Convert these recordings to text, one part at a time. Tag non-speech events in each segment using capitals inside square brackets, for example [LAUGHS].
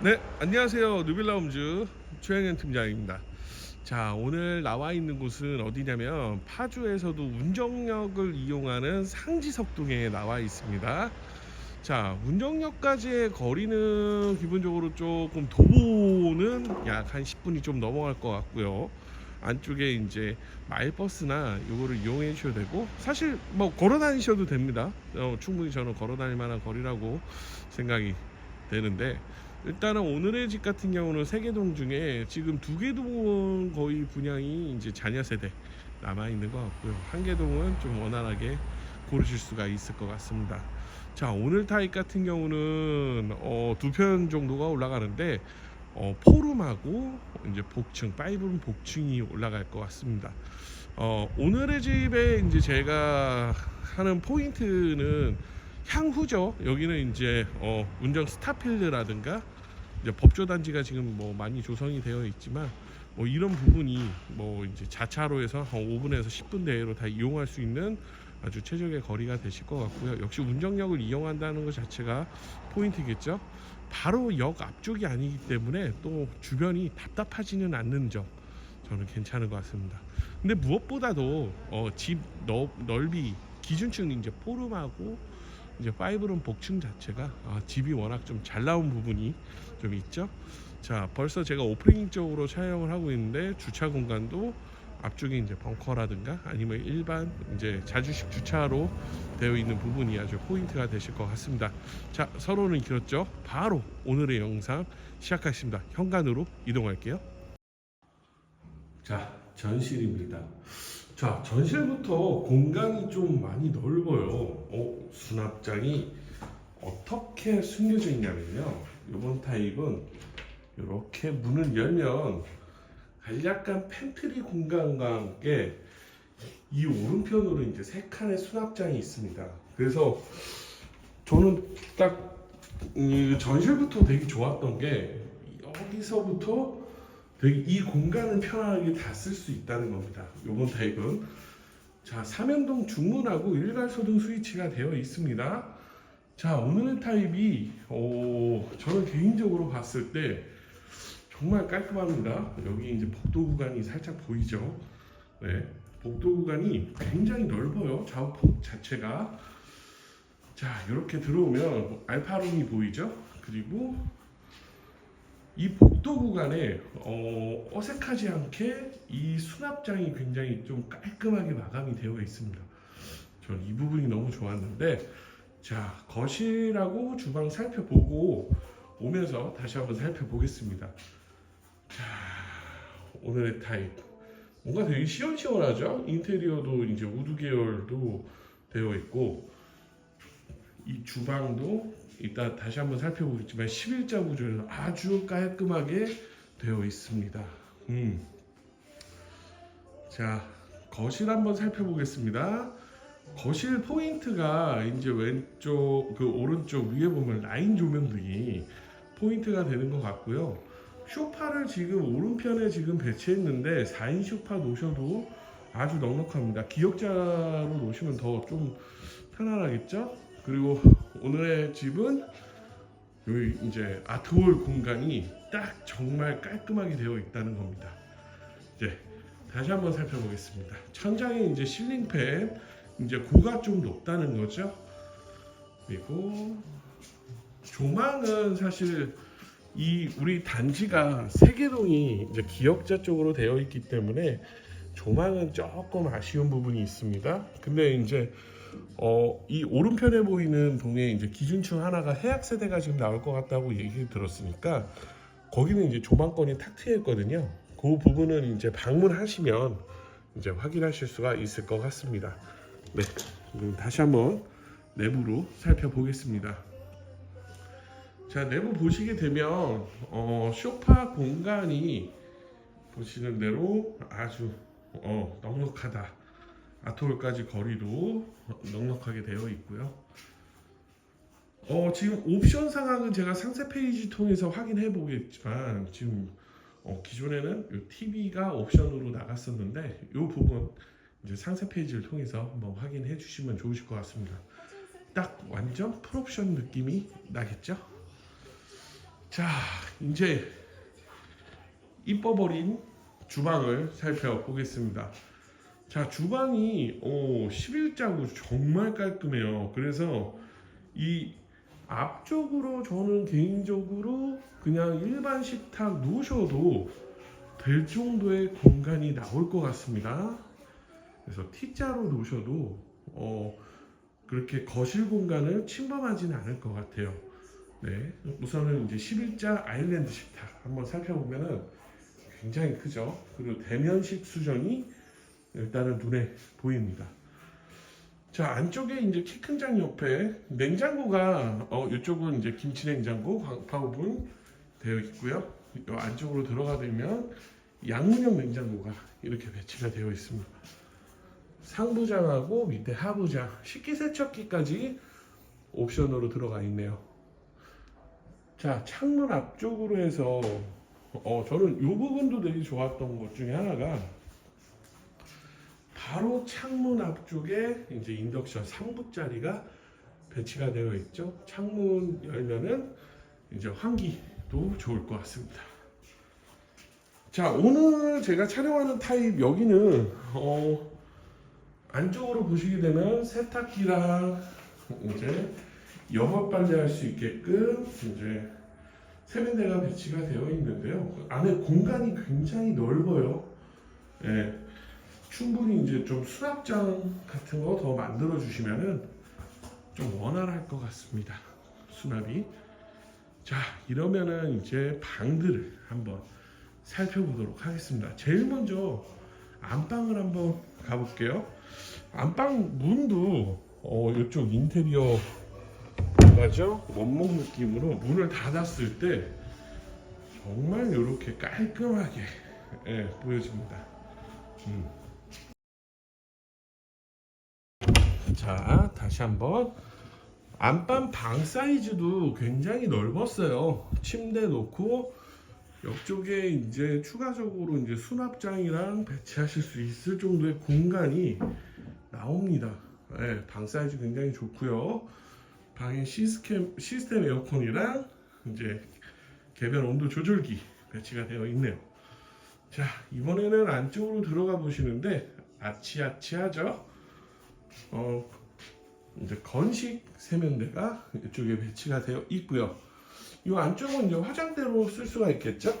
네, 안녕하세요. 누빌라움즈 최영현 팀장입니다. 자, 오늘 나와 있는 곳은 어디냐면 파주에서도 운정역을 이용하는 상지석동에 나와 있습니다. 자, 운정역까지의 거리는 기본적으로 조금 도보는 약 한 10분이 좀 넘어갈 것 같고요. 안쪽에 이제 마일버스나 요거를 이용해 주셔도 되고 사실 뭐 걸어 다니셔도 됩니다. 어, 충분히 저는 걸어 다닐 만한 거리라고 생각이 되는데 일단은 오늘의 집 같은 경우는 세 개 동 중에 지금 두 개 동은 거의 분양이 이제 자녀 세대 남아 있는 것 같고요. 한 개 동은 좀 원활하게 고르실 수가 있을 것 같습니다. 자 오늘 타입 같은 경우는 어, 두 편 정도가 올라가는데 어, 포룸하고 이제 복층, 파이브룸 복층이 올라갈 것 같습니다. 어, 오늘의 집에 이제 제가 하는 포인트는 향후죠. 여기는 이제 어, 운정 스타필드라든가 이제 법조 단지가 지금 뭐 많이 조성이 되어 있지만 뭐 이런 부분이 뭐 이제 자차로에서 한 5분에서 10분 내로 다 이용할 수 있는 아주 최적의 거리가 되실 것 같고요. 역시 운정역을 이용한다는 것 자체가 포인트겠죠. 바로 역 앞쪽이 아니기 때문에 또 주변이 답답하지는 않는 점 저는 괜찮은 것 같습니다. 근데 무엇보다도 어, 집 넓, 넓이 기준층 이제 포름하고 이제 파이브룸 복층 자체가 아, 집이 워낙 좀 잘 나온 부분이 좀 있죠. 자, 벌써 제가 오프닝 쪽으로 촬영을 하고 있는데 주차 공간도 앞쪽에 이제 벙커라든가 아니면 일반 이제 자주식 주차로 되어 있는 부분이 아주 포인트가 되실 것 같습니다. 자, 서로는 길었죠. 바로 오늘의 영상 시작하겠습니다. 현관으로 이동할게요. 자, 전실입니다. 자, 전실부터 공간이 좀 많이 넓어요. 어, 수납장이 어떻게 숨겨져 있냐면요. 이번 타입은 이렇게 문을 열면 간략한 팬트리 공간과 함께 이 오른편으로 이제 세 칸의 수납장이 있습니다. 그래서 저는 딱이 전실부터 되게 좋았던 게 여기서부터 되게 이 공간을 편하게 다 쓸 수 있다는 겁니다. 요번 타입은 자 삼연동 중문하고 일괄소등 스위치가 되어 있습니다. 자 오늘의 타입이 오, 저는 개인적으로 봤을 때 정말 깔끔합니다. 여기 이제 복도 구간이 살짝 보이죠? 네, 복도 구간이 굉장히 넓어요. 좌우폭 자체가 자 이렇게 들어오면 알파룸이 보이죠? 그리고 이 복도 구간에 어, 어색하지 않게 이 수납장이 굉장히 좀 깔끔하게 마감이 되어 있습니다. 전이 부분이 너무 좋았는데 자 거실하고 주방 살펴보고 오면서 다시 한번 살펴보겠습니다. 자 오늘의 타입 뭔가 되게 시원시원하죠? 인테리어도 이제 우드 계열도 되어 있고 이 주방도 이따 다시 한번 살펴보겠지만 11자 구조로 아주 깔끔하게 되어 있습니다. 음. 자, 거실 한번 살펴보겠습니다. 거실 포인트가 이제 왼쪽 그 오른쪽 위에 보면 라인 조명등이 포인트가 되는 것 같고요. 쇼파를 지금 오른편에 지금 배치했는데 4인 쇼파 놓으셔도 아주 넉넉합니다. 기역자로 놓으시면 더 좀 편안하겠죠? 그리고 오늘의 집은 여기 이제 아트홀 공간이 딱 정말 깔끔하게 되어 있다는 겁니다. 이제 다시 한번 살펴보겠습니다. 천장에 이제 실링팬 이제 고가 좀 높다는 거죠. 그리고 조망은 사실 이 우리 단지가 세계동이 이제 기역자 쪽으로 되어 있기 때문에 조망은 조금 아쉬운 부분이 있습니다. 근데 이제 어, 이 오른편에 보이는 동에 이제 기준층 하나가 해약 세대가 지금 나올 것 같다고 얘기 들었으니까 거기는 이제 조망권이 탁 트여 있거든요. 그 부분은 이제 방문하시면 이제 확인하실 수가 있을 것 같습니다. 네, 다시 한번 내부로 살펴보겠습니다. 자, 내부 보시게 되면 어, 소파 공간이 보시는 대로 아주 어, 넉넉하다. 아트홀까지 거리도 넉넉하게 되어 있고요. 어, 지금 옵션 상황은 제가 상세 페이지 통해서 확인해 보겠지만 지금 어, 기존에는 이 TV가 옵션으로 나갔었는데 이 부분 이제 상세 페이지를 통해서 한번 확인해 주시면 좋으실 것 같습니다. 딱 완전 풀옵션 느낌이 나겠죠? 자, 이제 이뻐버린 주방을 살펴보겠습니다. 자, 주방이 오, 11자구 정말 깔끔해요. 그래서 이 앞쪽으로 저는 개인적으로 그냥 일반 식탁 놓으셔도 될 정도의 공간이 나올 것 같습니다. 그래서 T자로 놓으셔도 어, 그렇게 거실 공간을 침범하지는 않을 것 같아요. 네, 우선은 이제 11자 아일랜드 식탁 한번 살펴보면은 굉장히 크죠. 그리고 대면식 수전이 일단은 눈에 보입니다. 자 안쪽에 이제 키 큰 장 옆에 냉장고가 어 이쪽은 이제 김치 냉장고 광파오븐 되어 있고요. 이 안쪽으로 들어가 되면 양문형 냉장고가 이렇게 배치가 되어 있습니다. 상부장하고 밑에 하부장, 식기세척기까지 옵션으로 들어가 있네요. 자 창문 앞쪽으로 해서 어 저는 이 부분도 되게 좋았던 것 중에 하나가 바로 창문 앞쪽에 이제 인덕션 3구짜리가 배치가 되어 있죠. 창문 열면은 이제 환기도 좋을 것 같습니다. 자 오늘 제가 촬영하는 타입 여기는 어 안쪽으로 보시게 되면 세탁기랑 이제 영업 관리할 수 있게끔 이제 세면대가 배치가 되어 있는데요. 그 안에 공간이 굉장히 넓어요. 예, 충분히 이제 좀 수납장 같은 거 더 만들어 주시면은 좀 원활할 것 같습니다. 수납이. 자, 이러면은 이제 방들을 한번 살펴보도록 하겠습니다. 제일 먼저 안방을 한번 가볼게요. 안방 문도 어, 이쪽 인테리어 맞죠? 원목 느낌으로 문을 닫았을 때 정말 이렇게 깔끔하게 예, 보여집니다. 음. 자, 다시 한번 안방 방 사이즈도 굉장히 넓었어요. 침대 놓고 옆쪽에 이제 추가적으로 이제 수납장이랑 배치하실 수 있을 정도의 공간이 나옵니다. 예, 방 사이즈 굉장히 좋고요. 방에 시스템, 시스템 에어컨이랑 이제 개별 온도 조절기 배치가 되어 있네요. 자, 이번에는 안쪽으로 들어가 보시는데 아치아치하죠? 어, 이제 건식 세면대가 이쪽에 배치가 되어 있고요. 이 안쪽은 이제 화장대로 쓸 수가 있겠죠?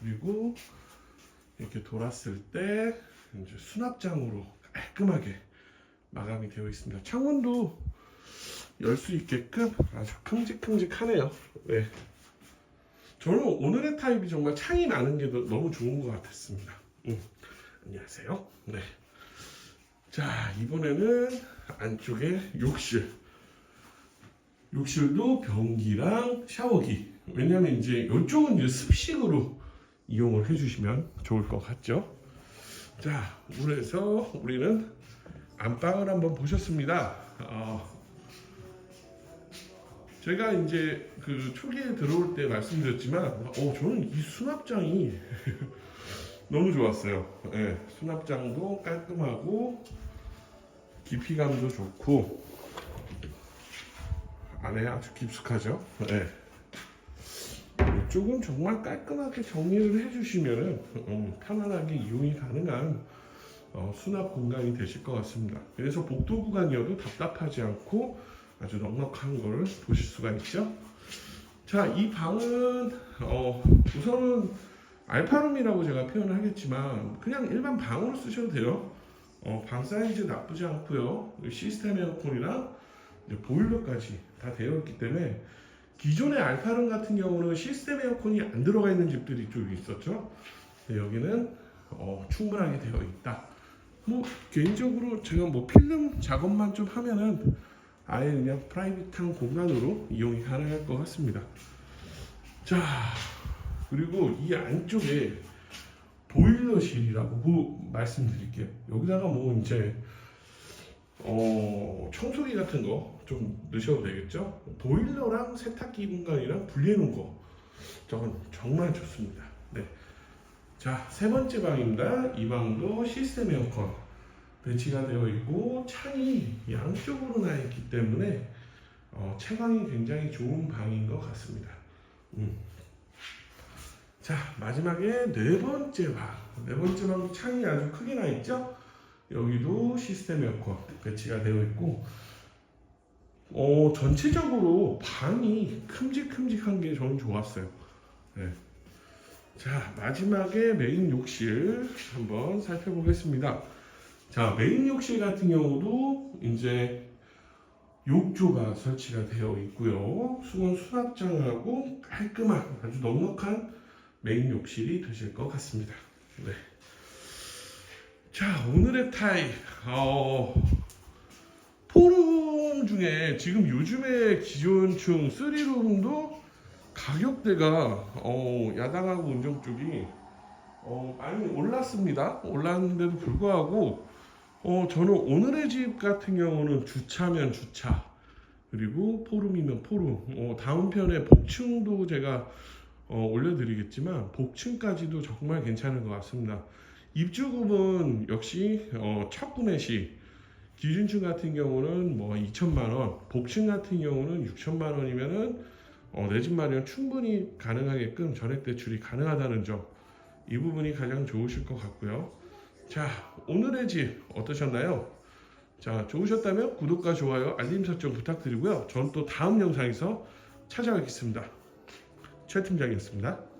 그리고 이렇게 돌았을 때 이제 수납장으로 깔끔하게 마감이 되어 있습니다. 창문도 열 수 있게끔 아주 큼직큼직하네요. 네. 저는 오늘의 타입이 정말 창이 나는 게 너- 너무 좋은 것 같았습니다. 음, 안녕하세요. 네. 자, 이번에는 안쪽에 욕실. 욕실도 변기랑 샤워기. 왜냐면 이제 이쪽은 이제 습식으로 이용을 해주시면 좋을 것 같죠. 자, 그래서 우리는 안방을 한번 보셨습니다. 어, 제가 이제 그 초기에 들어올 때 말씀드렸지만, 어, 저는 이 수납장이 [LAUGHS] 너무 좋았어요. 예, 수납장도 깔끔하고 깊이감도 좋고 안에 아주 깊숙하죠. 예. 이쪽은 정말 깔끔하게 정리를 해주시면은 음, 편안하게 이용이 가능한 어, 수납 공간이 되실 것 같습니다. 그래서 복도 구간이어도 답답하지 않고 아주 넉넉한 걸 보실 수가 있죠. 자, 이 방은 어, 우선은 알파룸이라고 제가 표현을 하겠지만 그냥 일반 방으로 쓰셔도 돼요. 어, 방 사이즈 나쁘지 않고요. 시스템 에어컨이랑 보일러까지 다 되어 있기 때문에 기존의 알파룸 같은 경우는 시스템 에어컨이 안 들어가 있는 집들이 좀 있었죠. 여기는 어, 충분하게 되어 있다. 뭐 개인적으로 제가 뭐 필름 작업만 좀 하면은 아예 그냥 프라이빗한 공간으로 이용이 가능할 것 같습니다. 자 그리고 이 안쪽에 보일러실이라고 뭐 말씀드릴게요. 여기다가 뭐 이제 어 청소기 같은 거 좀 넣으셔도 되겠죠. 보일러랑 세탁기 공간이랑 분리해 놓은 거 저건 정말 좋습니다. 네. 자, 세 번째 방입니다. 이 방도 시스템 에어컨 배치가 되어 있고 창이 양쪽으로 나 있기 때문에 어, 채광이 굉장히 좋은 방인 것 같습니다. 음. 자 마지막에 네 번째 방. 네 번째 방 창이 아주 크게 나 있죠? 여기도 시스템 에어컨 배치가 되어 있고 어 전체적으로 방이 큼직큼직한 게 저는 좋았어요. 네. 자 마지막에 메인 욕실 한번 살펴보겠습니다. 자 메인 욕실 같은 경우도 이제 욕조가 설치가 되어 있고요. 수건 수납장하고 깔끔한 아주 넉넉한 메인 욕실이 되실 것 같습니다. 네. 자 오늘의 타입 어, 포rum 중에 지금 요즘에 기존층 3룸도 가격대가 어, 야당하고 운정 쪽이 어, 많이 올랐습니다. 올랐는데도 불구하고 어, 저는 오늘의 집 같은 경우는 주차면 주차 그리고 포rum이면 포rum 어, 다음 편에 복층도 제가 어, 올려드리겠지만 복층까지도 정말 괜찮은 것 같습니다. 입주금은 역시 어, 첫 구매 시 기준층 같은 경우는 뭐 2천만 원, 복층 같은 경우는 6천만 원이면은 어, 내집 마련 충분히 가능하게끔 전액 대출이 가능하다는 점, 이 부분이 가장 좋으실 것 같고요. 자, 오늘의 집 어떠셨나요? 자, 좋으셨다면 구독과 좋아요, 알림 설정 부탁드리고요. 전또 다음 영상에서 찾아뵙겠습니다. 최 팀장이었습니다.